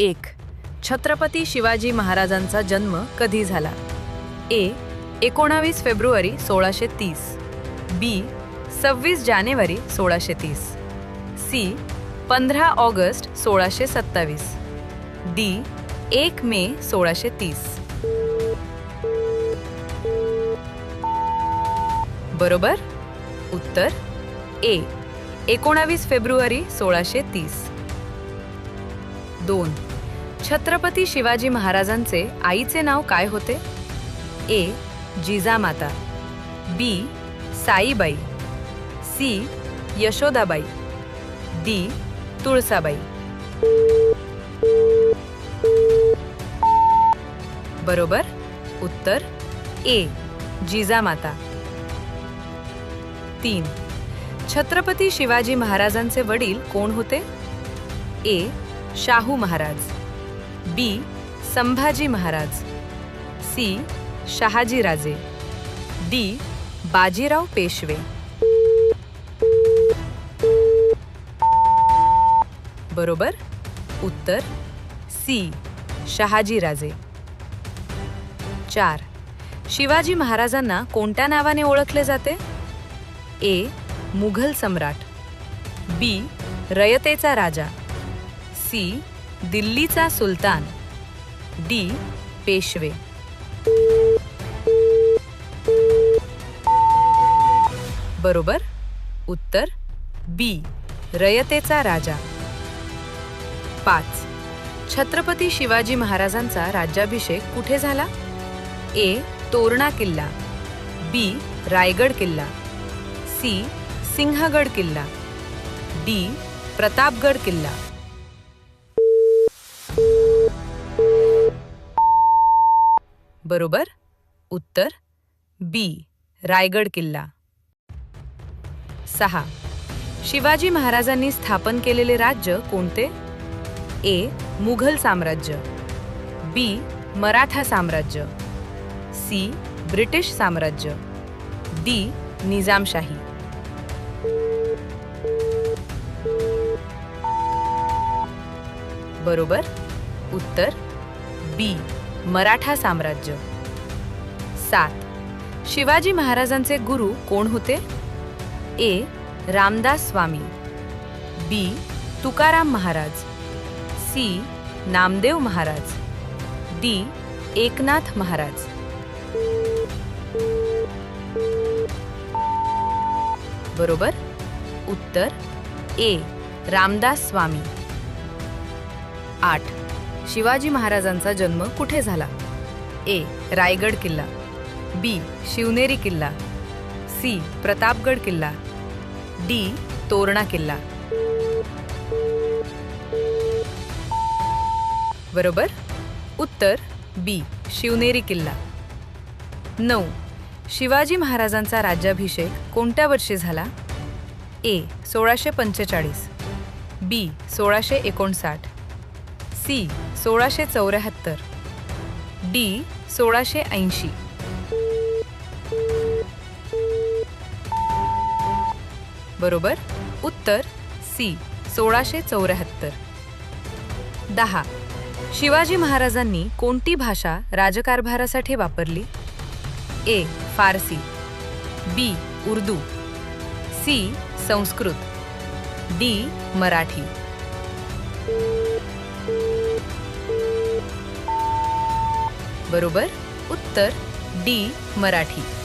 एक. छत्रपती शिवाजी महाराजांचा जन्म कधी झाला? ए. एकोणावीस फेब्रुवारी सोळाशे तीस. बी. सव्वीस जानेवारी सोळाशे तीस. सी. पंधरा ऑगस्ट सोळाशे सत्तावीस. डी. एक मे सोळाशे तीस. बरोबर? उत्तर? ए. एकोणावीस फेब्रुवारी सोळाशे तीस. दोन. छत्रपती शिवाजी महाराजांचे आईचे नाव काय होते? A. Jijamata. B. Saibai. C. Yashodabai. D. Tulsabai. बरोबर? उत्तर ए. जिजामाता. तीन. छत्रपती शिवाजी महाराजांचे वडील कोण होते? A. Shahu Maharaj. B Sambhaji Maharaj. C Shahaji Raje. D Bajirao Peshwe. बरोबर? उत्तर सी शहाजी राजे. चार शिवाजी महाराजांना कोणत्या नावाने ओळखले जाते? ए मुघल सम्राट. बी रयतेचा राजा. सी दिल्लीचा सुलतान. डी. पेशवे. बरोबर? उत्तर बी. रयतेचा राजा. पाच. छत्रपती शिवाजी महाराजांचा राज्याभिषेक कुठे झाला? ए. तोरणा किल्ला. बी. रायगड किल्ला. सी. सिंहगड किल्ला. डी. प्रतापगड किल्ला. बरोबर? उत्तर बी रायगड किल्ला. सहा. शिवाजी महाराजांनी स्थापन केलेले राज्य कोणते? ए मुघल साम्राज्य. बी मराठा साम्राज्य. सी ब्रिटिश साम्राज्य. डी निजामशाही. बरोबर? उत्तर बी मराठा साम्राज्य. सात. शिवाजी महाराजांचे गुरु कोण होते? A. Ramdas Swami. B. Tukaram Maharaj. C. Namdev Maharaj. D. Eknath Maharaj. बरोबर? उत्तर ए. रामदास स्वामी. आठ. शिवाजी महाराजांचा जन्म कुठे झाला? ए. रायगड किल्ला. बी. शिवनेरी किल्ला. सी. प्रतापगड किल्ला. डी. तोरणा किल्ला. बरोबर? उत्तर बी. शिवनेरी किल्ला. नऊ. शिवाजी महाराजांचा राज्याभिषेक कोणत्या वर्षी झाला? ए. सोळाशे पंचेचाळीस. बी. सोळाशे एकोणसाठ. सी. सोळाशे चौऱ्याहत्तर. डी सोळाशे ऐंशी. बरोबर? उत्तर सी सोळाशे चौऱ्याहत्तर. दहा. शिवाजी महाराजांनी कोणती भाषा राजकारभारासाठी वापरली? A Farsi. B Urdu. C Sanskrit. D Marathi. बरोबर उत्तर डी मराठी.